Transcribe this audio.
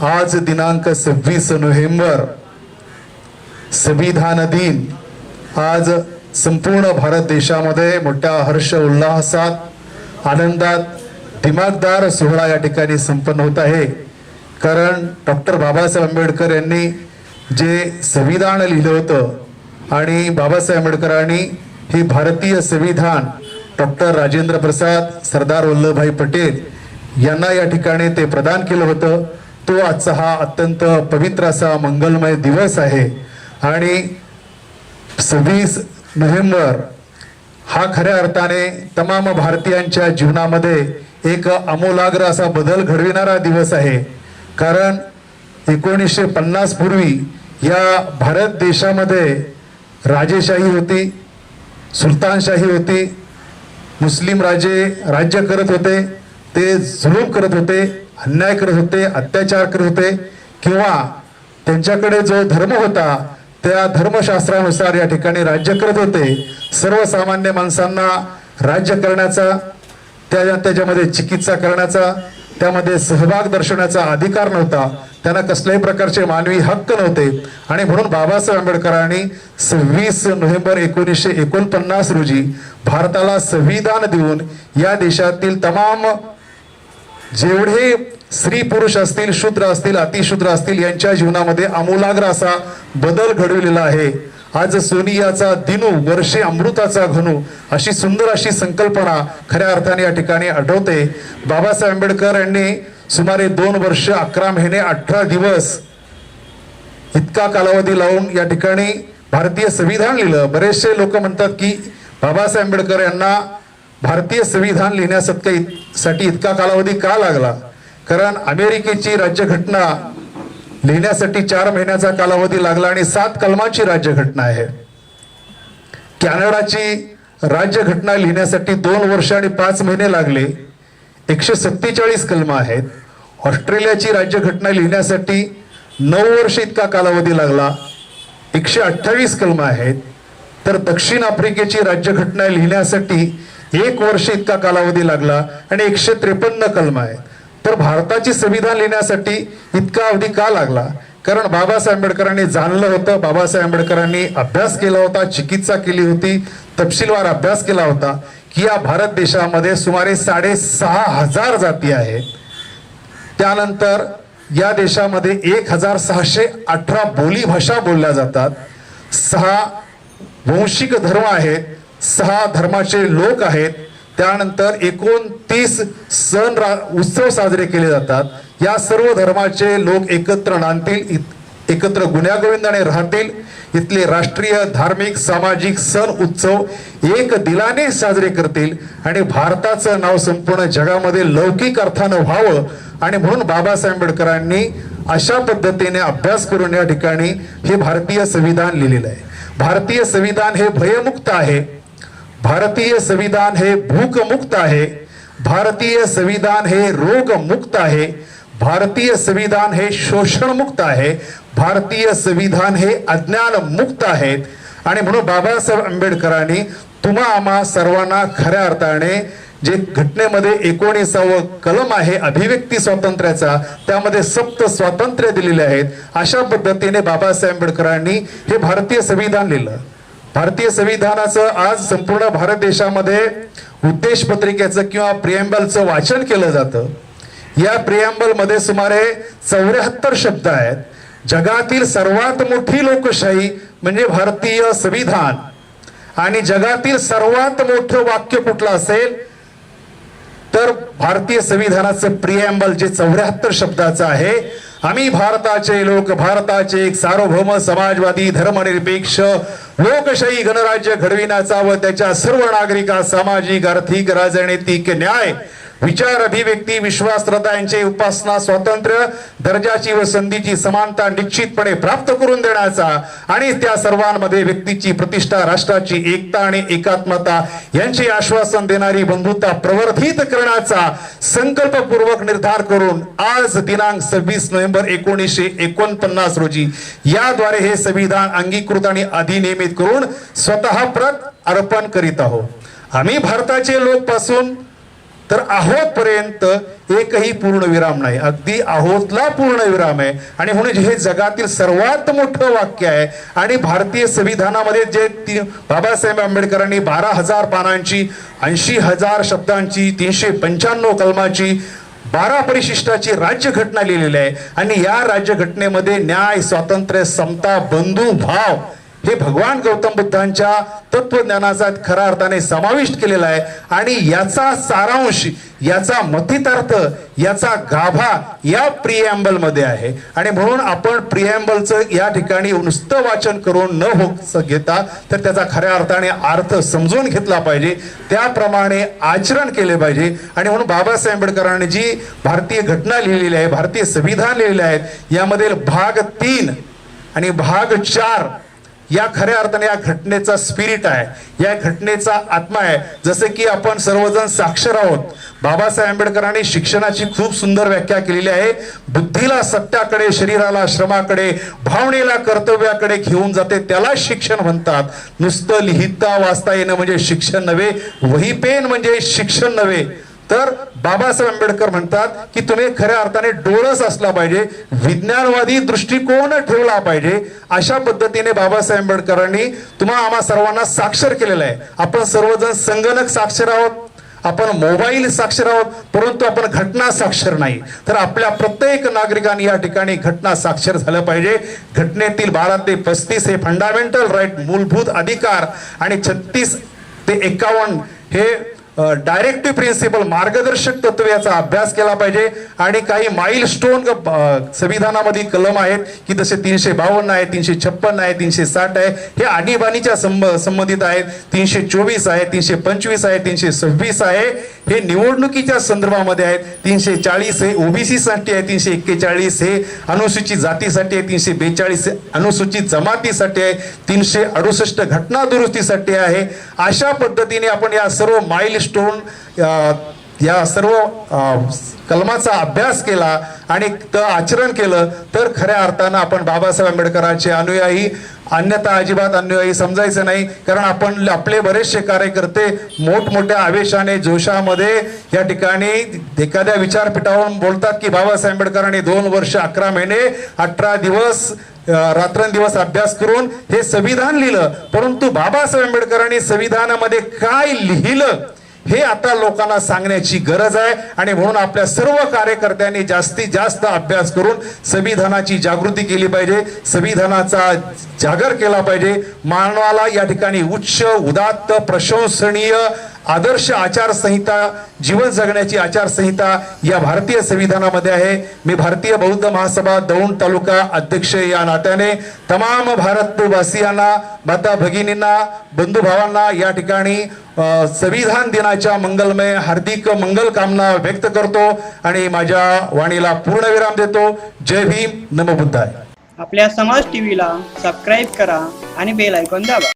आज दिनांक सव्वीस नोव्हेंबर संविधान दिन. आज संपूर्ण भारत देशामध्ये मोठ्या हर्ष उल्हासात आनंदात दिमागदार सोहळा या ठिकाणी संपन्न होत आहे. कारण डॉक्टर बाबासाहेब आंबेडकर यांनी जे संविधान लिहिलं होतं आणि बाबासाहेब आंबेडकरांनी ही भारतीय संविधान डॉक्टर राजेंद्र प्रसाद सरदार वल्लभभाई पटेल यांना या ठिकाणी ते प्रदान केलं होतं. तो आजचा हा अत्यंत पवित्र असा मंगलमय दिवस आहे. आणि सव्वीस नोव्हेंबर हा खऱ्या अर्थाने तमाम भारतीयांच्या जीवनामध्ये एक आमूलाग्र असा बदल घडविणारा दिवस आहे. कारण एकोणीसशे पन्नास पूर्वी या भारत देशामध्ये राजेशाही होती सुलतानशाही होती मुस्लिम राजे राज्य करत होते ते जुलूम करत होते अन्याय करत होते अत्याचार करत होते किंवा त्यांच्याकडे जो धर्म होता त्या धर्मशास्त्रानुसार या ठिकाणी राज्य करत होते सर्वसामान्य माणसांना राज्य करण्याचा त्या त्याच्यामध्ये चिकित्सा करण्याचा त्यामध्ये सहभाग दर्शवण्याचा अधिकार नव्हता. त्यांना कसल्याही प्रकारचे मानवी हक्क नव्हते. आणि म्हणून बाबासाहेब आंबेडकरांनी सव्वीस नोव्हेंबर एकोणीसशे एकोणपन्नास रोजी भारताला संविधान देऊन या देशातील तमाम जेवढे स्त्री पुरुष असतील शूद्र असतील अतिशूद्र असतील यांच्या जीवनामध्ये आमूलाग्र असा बदल घडविलेला आहे. आज सोनियाचा दिनू वर्षे अमृताचा घनू अशी सुंदर अशी संकल्पना खऱ्या अर्थाने या ठिकाणी आठवते बाबासाहेब आंबेडकर यांनी सुमारे दोन वर्ष अकरा महिने अठरा दिवस इतका कालावधी लावून या ठिकाणी भारतीय संविधान लिहिलं. बरेचसे लोक म्हणतात की बाबासाहेब आंबेडकर यांना भारतीय संविधान लिहिण्यासाठी साठी इतका कालावधी का लागला? कारण अमेरिकेची राज्यघटना लिहिण्यासाठी चार महिन्याचा कालावधी लागला आणि सात कलमाची राज्यघटना आहे. कॅनडाची राज्यघटना लिहिण्यासाठी दोन वर्ष आणि पाच महिने लागले. एकशे सत्तेचाळीस कलम आहेत. ऑस्ट्रेलियाची राज्यघटना लिहिण्यासाठी नऊ वर्ष इतका कालावधी लागला. एकशे अठ्ठावीस कलम आहेत. तर दक्षिण आफ्रिकेची राज्यघटना लिहिण्यासाठी एक वर्ष इतका कालावधी लागला आणि एकशे त्रेपन्न कलम आहेत. तर भारताची संविधान लिहिण्यासाठी इतका अवधी का लागला? कारण बाबासाहेब आंबेडकरांनी जाणलं होतं. बाबासाहेब आंबेडकरांनी अभ्यास केला होता चिकित्सा केली होती तपशीलवार अभ्यास केला होता की या भारत देशामध्ये सुमारे साडेसहा हजार जाती आहेत. त्यानंतर या देशामध्ये एक हजार सहाशे अठरा बोली भाषा बोलल्या जातात. सहा वंशिक धर्म आहेत सहा धर्माचे लोक आहेत. त्यानंतर एकोणतीस सण रा- उत्सव साजरे केले जातात. या सर्व धर्माचे लोक एकत्र नांदतील इत- एकत्र गुण्यागोविंदाने राहतील. इथले राष्ट्रीय धार्मिक सामाजिक सण उत्सव एक दिलाने साजरे करतील. आणि भारताचं नाव संपूर्ण जगामध्ये लौकिक अर्थानं व्हावं आणि म्हणून बाबासाहेब आंबेडकरांनी अशा पद्धतीने अभ्यास करून या ठिकाणी हे भारतीय संविधान लिहिलेलं आहे. भारतीय संविधान हे भयमुक्त आहे. भारतीय संविधान हे भूकमुक्त आहे. भारतीय संविधान हे रोगमुक्त आहे. भारतीय संविधान हे शोषणमुक्त आहे. भारतीय संविधान हे अज्ञानमुक्त आहे. आहेत आणि म्हणून बाबासाहेब आंबेडकरांनी तुम्हा आम्हा सर्वांना खऱ्या अर्थाने जे घटनेमध्ये एकोणीसावं कलम आहे अभिव्यक्ती स्वातंत्र्याचा त्यामध्ये सप्त स्वातंत्र्य दिलेले आहेत. अशा पद्धतीने बाबासाहेब आंबेडकरांनी हे भारतीय संविधान लिहिलं. भारतीय संविधानाचं आज संपूर्ण भारत देशामध्ये उद्देश पत्रिकेचं किंवा प्रियंबलचं वाचन केलं जातं. या प्रियंबलमध्ये सुमारे चौऱ्याहत्तर शब्द आहेत. जगातील सर्वात मोठी लोकशाही म्हणजे भारतीय संविधान. आणि जगातील सर्वात मोठं वाक्य कुठलं असेल? तर भारतीय संविधानाचं प्रियंबल जे चौऱ्याहत्तर शब्दाचं आहे आम्ही भारताचे लोक भारताचे एक सार्वभौम समाजवादी धर्मनिरपेक्ष लोकशाही गणराज्य घडविण्याचा व त्याच्या सर्व नागरिका सामाजिक आर्थिक राजनैतिक न्याय विचार अभिव्यक्ती विश्वास श्रद्धा यांची उपासना स्वातंत्र्य दर्जाची व संधीची समानता निश्चितपणे प्राप्त करून देण्याचा आणि त्या सर्वांमध्ये व्यक्तीची प्रतिष्ठा राष्ट्राची एकता आणि एकात्मता यांचे आश्वासन देणारी बंधुता प्रवर्धित करण्याचा संकल्पपूर्वक निर्धार करून आज दिनांक सव्वीस नोव्हेंबर एकोणीसशे एकोणपन्नास रोजी याद्वारे हे संविधान अंगीकृत आणि अधिनियमित करून स्वतः प्रत अर्पण करीत आहोत. आम्ही भारताचे लोक पासून तर आहोतपर्यंत एकही पूर्ण विराम नाही. अगदी आहोतला पूर्ण विराम आहे. आणि म्हणून हे जगातील सर्वात मोठं वाक्य आहे. आणि भारतीय संविधानामध्ये जे ती बाबासाहेब आंबेडकरांनी बारा हजार पानांची ऐंशी हजार शब्दांची तीनशे पंच्याण्णव कलमाची बारा परिशिष्टाची राज्यघटना लिहिलेली आहे. आणि या राज्यघटनेमध्ये न्याय स्वातंत्र्य समता बंधू भाव हे भगवान गौतम बुद्धांच्या तत्वज्ञानाचा खऱ्या अर्थाने समाविष्ट केलेला आहे. आणि याचा सारांश याचा मथितार्थ याचा गाभा या प्रिएम्बलमध्ये आहे. आणि म्हणून आपण प्रिएम्बलचं या ठिकाणी नुसतं वाचन करून न हो घेता तर त्याचा खऱ्या अर्थाने अर्थ समजून घेतला पाहिजे. त्याप्रमाणे आचरण केले पाहिजे. आणि म्हणून बाबासाहेब आंबेडकरांनी जी भारतीय घटना लिहिलेली आहे भारतीय संविधान लिहिलेले आहेत यामधील भाग तीन आणि भाग चार या खऱ्या अर्थाने या घटनेचा स्पिरिट आहे. या घटनेचा आत्मा आहे. जसे की आपण सर्वजण साक्षर आहोत. बाबासाहेब आंबेडकरांनी शिक्षणाची खूप सुंदर व्याख्या केलेली आहे. बुद्धीला सत्याकडे शरीराला श्रमाकडे भावनेला कर्तव्याकडे घेऊन जाते त्याला शिक्षण म्हणतात. नुसतं लिहिता वाचता येणं म्हणजे शिक्षण नव्हे. वही पेन म्हणजे शिक्षण नव्हे. तर बाबासाहेब आंबेडकर म्हणतात की तुम्ही खऱ्या अर्थाने डोळस असला पाहिजे विज्ञानवादी दृष्टिकोन ठेवला पाहिजे. अशा पद्धतीने बाबासाहेब आंबेडकरांनी तुम्हा आम्हा सर्वांना साक्षर केलेलं आहे. आपण सर्वजण संगणक साक्षर आहोत. आपण मोबाईल साक्षर आहोत परंतु आपण घटना साक्षर नाही. तर आपल्या प्रत्येक नागरिकांनी या ठिकाणी घटना साक्षर झालं पाहिजे. घटनेतील बारा ते पस्तीस हे फंडामेंटल राईट मूलभूत अधिकार आणि छत्तीस ते एकावन्न हे डायरेक्टिव्ह प्रिन्सिपल मार्गदर्शक तत्व याचा अभ्यास केला पाहिजे. आणि काही माईल स्टोन संविधानामध्ये कलम आहेत की जसे तीनशे बावन्न आहे तीनशे छप्पन्न आहे तीनशे साठ आहे हे आणीबाणीच्या संब संबंधित आहेत. तीनशे चोवीस आहे तीनशे पंचवीस आहे तीनशे सव्वीस आहे. हे निवडणुकीच्या संदर्भामध्ये आहेत. तीनशे चाळीस हे ओबीसी साठी आहे तीनशे एक्केचाळीस हे अनुसूचित जातीसाठी आहे तीनशे बेचाळीस हे अनुसूचित जमातीसाठी आहे तीनशे अडुसष्ट घटना दुरुस्तीसाठी आहे. अशा पद्धतीने आपण या सर्व माइल स्टोन या सर्व कलमाचा अभ्यास केला आणि तर आचरण केलं तर खऱ्या अर्थानं आपण बाबासाहेब आंबेडकरांचे अनुयायी अन्यथा अजिबात अनुयायी समजायचं नाही कारण आपण आपले बरेचसे कार्यकर्ते मोठमोठ्या आवेशाने जोशामध्ये या ठिकाणी एखाद्या विचारपीठावरून बोलतात की बाबासाहेब आंबेडकरांनी दोन वर्ष अकरा महिने अठरा दिवस रात्रंदिवस अभ्यास करून हे संविधान लिहिलं. परंतु बाबासाहेब आंबेडकरांनी संविधानामध्ये काय लिहिलं? हे आता लोकांना सांगण्याची गरज आहे आणि म्हणून आपल्या सर्व कार्यकर्त्यांनी जास्तीत जास्त अभ्यास करून संविधानाची जागृती केली पाहिजे संविधानाचा जागर केला पाहिजे. मानवाला या ठिकाणी उच्च उदात्त प्रशंसनीय आदर्श आचारसंहिता जीवन जगण्याची आचारसंहिता या भारतीय संविधानामध्ये आहे. मी भारतीय बौद्ध महासभा दौंड तालुका अध्यक्ष या नात्याने तमाम भारतवासियांना माता भगिनींना बंधुभावांना या ठिकाणी संविधान दिनाच्या मंगलमय हार्दिक मंगल कामना व्यक्त करतो आणि माझ्या वाणीला पूर्णविराम देतो. जय भीम. नमो बुद्धाय. आपल्या समाज टीव्हीला सबस्क्राईब करा आणि बेल ऐकून दाबा.